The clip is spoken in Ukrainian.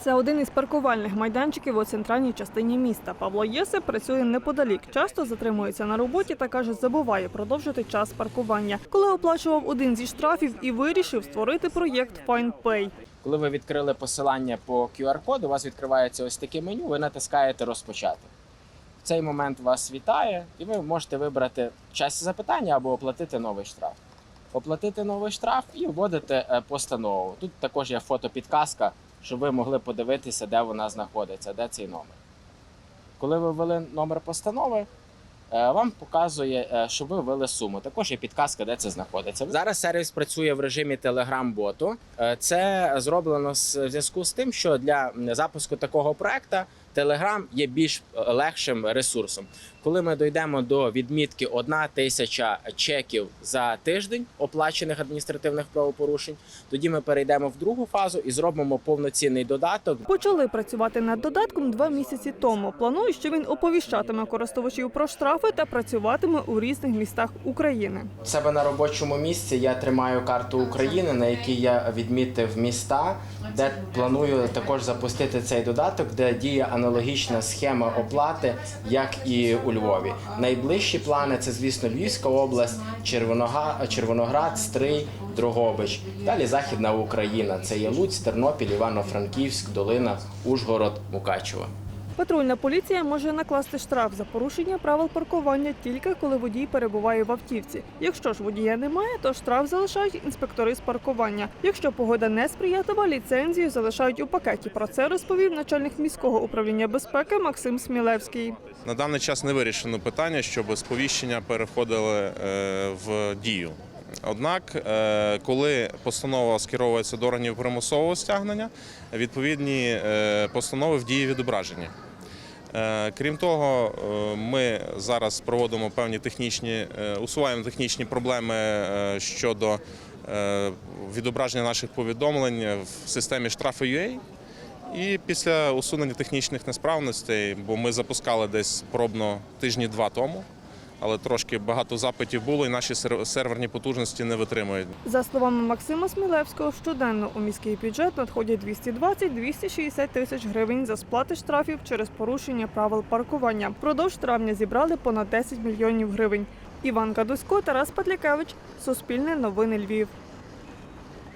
Це один із паркувальних майданчиків у центральній частині міста. Павло Єсип працює неподалік. Часто затримується на роботі та каже, забуває продовжити час паркування. Коли оплачував один зі штрафів і вирішив створити проєкт FinePay. Коли ви відкрили посилання по QR-коду, у вас відкривається ось таке меню, ви натискаєте розпочати. В цей момент вас вітає, і ви можете вибрати час запитання або оплатити новий штраф. Оплатити новий штраф і вводите е, постанову. Тут також є фотопідказка, щоб ви могли подивитися, де вона знаходиться, де цей номер. Коли ви ввели номер постанови, е, вам показує, е, що ви ввели суму. Також є підказка, де це знаходиться. Зараз сервіс працює в режимі Telegram-боту. Е, Це зроблено в зв'язку з тим, що для запуску такого проекту Telegram є більш легшим ресурсом. Коли ми дійдемо до відмітки 1 тисяча чеків за тиждень оплачених адміністративних правопорушень, тоді ми перейдемо в другу фазу і зробимо повноцінний додаток, Почали працювати над додатком два місяці тому. Планую, що він оповіщатиме користувачів про штрафи та працюватиме у різних містах України. Себе на робочому місці я тримаю карту України, на якій я відмітив міста, де планую також запустити цей додаток, де діє аналогічна схема оплати, як і у Львові. Найближчі плани це, звісно, Львівська область, Червоноград, Стрий, Дрогобич. Далі Західна Україна. Це є Луць, Тернопіль, Івано-Франківськ, Долина, Ужгород, Мукачево. Патрульна поліція може накласти штраф за порушення правил паркування тільки коли водій перебуває в автівці. Якщо ж водія немає, то штраф залишають інспектори з паркування. Якщо погода не сприятлива, ліцензію залишають у пакеті. Про це розповів начальник міського управління безпеки Максим Смілевський. На даний час не вирішено питання, щоб сповіщення переходили е, в дію. Однак, е, коли постанова скеровується до органів примусового стягнення, відповідні е, постанови в дії відображені. Е, Крім того, е, ми зараз проводимо певні технічні, е, усуваємо технічні проблеми щодо відображення наших повідомлень в системі штрафи.ua. І після усунення технічних несправностей, бо ми запускали десь пробно тижні два тому, але трошки багато запитів було, і наші серверні потужності не витримують. За словами Максима Смілевського, щоденно у міський бюджет надходять 220-260 тисяч гривень за сплати штрафів через порушення правил паркування. Продовж травня зібрали понад 10 мільйонів гривень. Іван Кадусько, Тарас Петлякевич, Суспільне новини Львів.